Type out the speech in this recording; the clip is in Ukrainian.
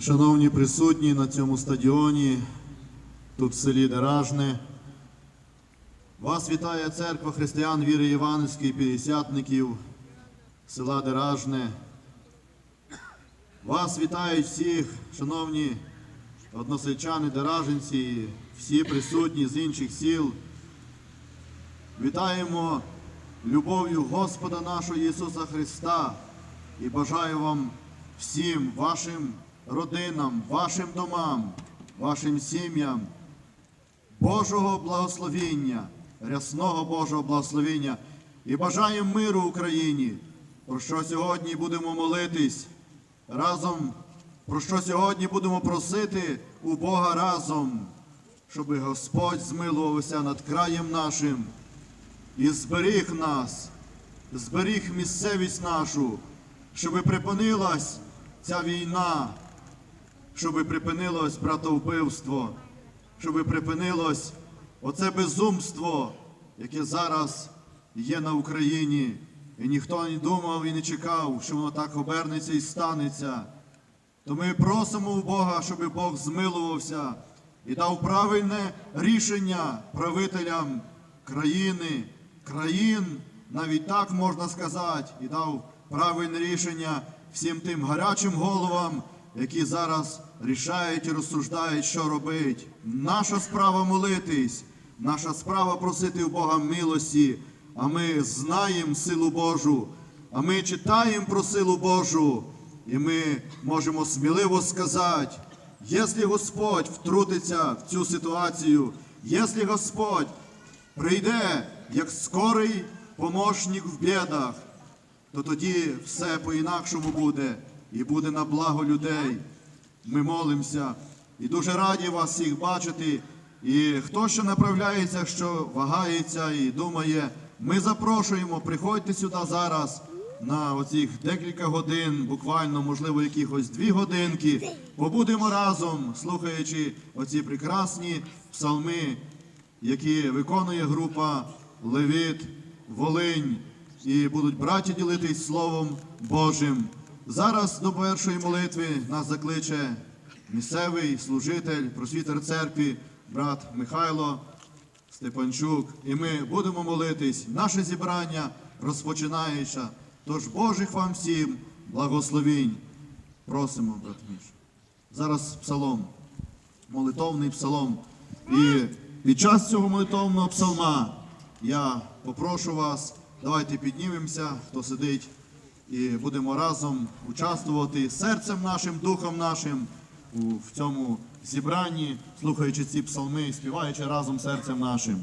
Шановні присутні на цьому стадіоні, тут в селі Деражне, вас вітає церква християн віри Євангельської п'ятдесятників села Деражне. Вас вітають всіх, шановні односельчани, дераженці, всі присутні з інших сіл. Вітаємо любов'ю Господа нашого Ісуса Христа і бажаю вам всім, вашим родинам, вашим домам, вашим сім'ям Божого благословіння, рясного Божого благословіння. І бажаємо миру Україні, про що сьогодні будемо молитись разом, про що сьогодні будемо просити у Бога разом, щоб Господь змилувався над краєм нашим і зберіг нас, зберіг місцевість нашу, щоб припинилась ця війна, щоб припинилось братовбивство, щоб припинилось оце безумство, яке зараз є на Україні. І ніхто не думав і не чекав, що воно так обернеться і станеться. То ми просимо у Бога, щоб Бог змилувався і дав правильне рішення правителям країни, країн, навіть так можна сказати, і дав правильне рішення всім тим гарячим головам, які зараз рішають і розсуждають, що робити. Наша справа молитись, наша справа просити у Бога милості, а ми знаємо силу Божу, а ми читаємо про силу Божу. І ми можемо сміливо сказати, якщо Господь втрутиться в цю ситуацію, якщо Господь прийде як скорий помощник в бідах, то тоді все по-інакшому буде і буде на благо людей. Ми молимося і дуже раді вас всіх бачити. І хто ще направляється, що вагається і думає, ми запрошуємо, приходьте сюди зараз на оцих декілька годин, буквально, можливо, якихось дві годинки. Побудемо разом, слухаючи оці прекрасні псалми, які виконує група Левіт, Волинь, і будуть браті ділитись Словом Божим. Зараз до першої молитви нас закличе місцевий служитель, просвітер церкви, брат Михайло Степанчук. І ми будемо молитись. Наше зібрання розпочинається. Тож Божих вам всім благословінь. Просимо, брат Міш. Зараз псалом, молитовний псалом. І під час цього молитовного псалма я попрошу вас, давайте піднімемося, хто сидить, і будемо разом участвувати серцем нашим, духом нашим в цьому зібранні, слухаючи ці псалми, і співаючи разом серцем нашим.